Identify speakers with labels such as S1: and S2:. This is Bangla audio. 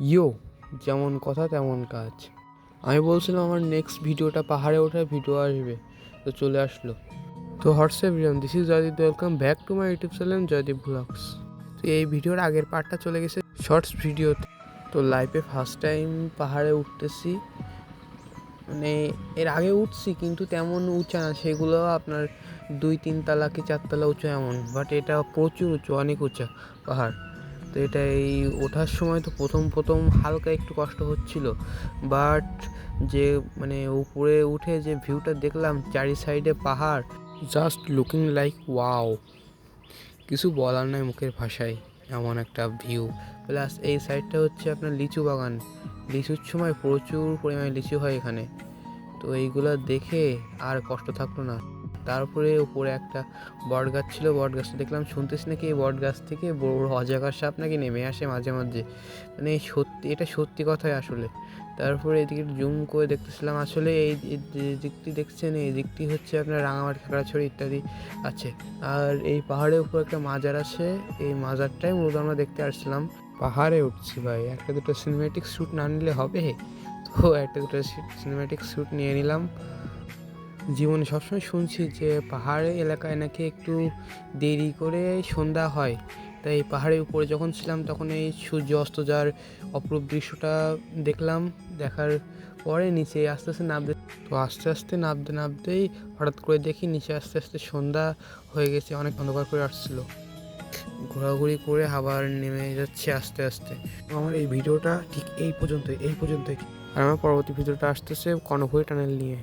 S1: ইয়ো, যেমন কথা তেমন কাজ। আমি বলছিলাম আমার নেক্সট ভিডিওটা পাহাড়ে ওঠার ভিডিও আসবে, তো চলে আসলো। তো WhatsApp রিয়াম this is Joydeep welcome back to my YouTube channel Joydeep vlogs তো এই ভিডিওর আগের পার্টটা চলে গেছে শর্টস ভিডিওতে তো। লাইফে ফার্স্ট টাইম পাহাড়ে উঠতেছি। মানে এর আগে উঠছি, কিন্তু তেমন উঁচা না, সেগুলো আপনার দুই তিন তালা কি চারতলা উঁচু এমন বাট এটা প্রচুর উঁচু, অনেক উঁচা পাহাড়। তো এটা এই ওঠার সময় তো প্রথম প্রথম হালকা একটু কষ্ট হচ্ছিল। বাট যে মানে উপরে উঠে যে ভিউটা দেখলাম চারি সাইডে পাহাড় জাস্ট লুকিং লাইক ওয়াও কিছু বলার নয় মুখের ভাষায়, এমন একটা ভিউ প্লাস এই সাইডটা হচ্ছে আপনার লিচু বাগান। লিচুর সময় প্রচুর পরিমাণে লিচু হয় এখানে। তো এইগুলো দেখে আর কষ্ট থাকল না। তারপরে উপরে একটা বট গাছ ছিল বট গাছটা দেখলাম, শুনতেছি নাকি এই বট গাছ থেকে বড় বড় অজাগার সাপ নাকি নেমে আসে মাঝে মাঝে। মানে সত্যি, এটা সত্যি কথাই আসলে। তারপরে এদিকে জুম করে দেখতেছিলাম, আসলে এই দিকটি দেখছেন, এই দিকটি হচ্ছে আপনার রাঙামাটি, খাগড়াছড়ি ইত্যাদি আছে। আর এই পাহাড়ের উপর একটা মাজার আছে, এই মাজারটাই মূলত আমরা দেখতে আসছিলাম। পাহাড়ে উঠছি ভাই, একটা দুটো সিনেমেটিক শ্যুট না নিলে হবে? তো একটা দুটো সিনেমেটিক শ্যুট নিয়ে নিলাম। জীবনে সবসময় শুনছি যে পাহাড়ে এলাকায় নাকি একটু দেরি করে সন্ধ্যা হয়। তাই পাহাড়ের উপরে যখন ছিলাম তখন এই সূর্য অস্ত যাওয়ার অপরূপ দৃশ্যটা দেখলাম। দেখার পরে নিচে আস্তে আস্তে নামতে তো আস্তে আস্তে নামতে নামতেই হঠাৎ করে দেখি নিচে আস্তে আস্তে সন্ধ্যা হয়ে গেছে, অনেক অন্ধকার করে আসছিল। ঘোরাঘুরি করে আবার নেমে যাচ্ছে আস্তে আস্তে। আমার এই ভিডিওটা ঠিক এই পর্যন্ত এই পর্যন্তই। আর আমার পরবর্তী ভিডিওটা আসতেছে কর্ণভূমি টানেল নিয়ে।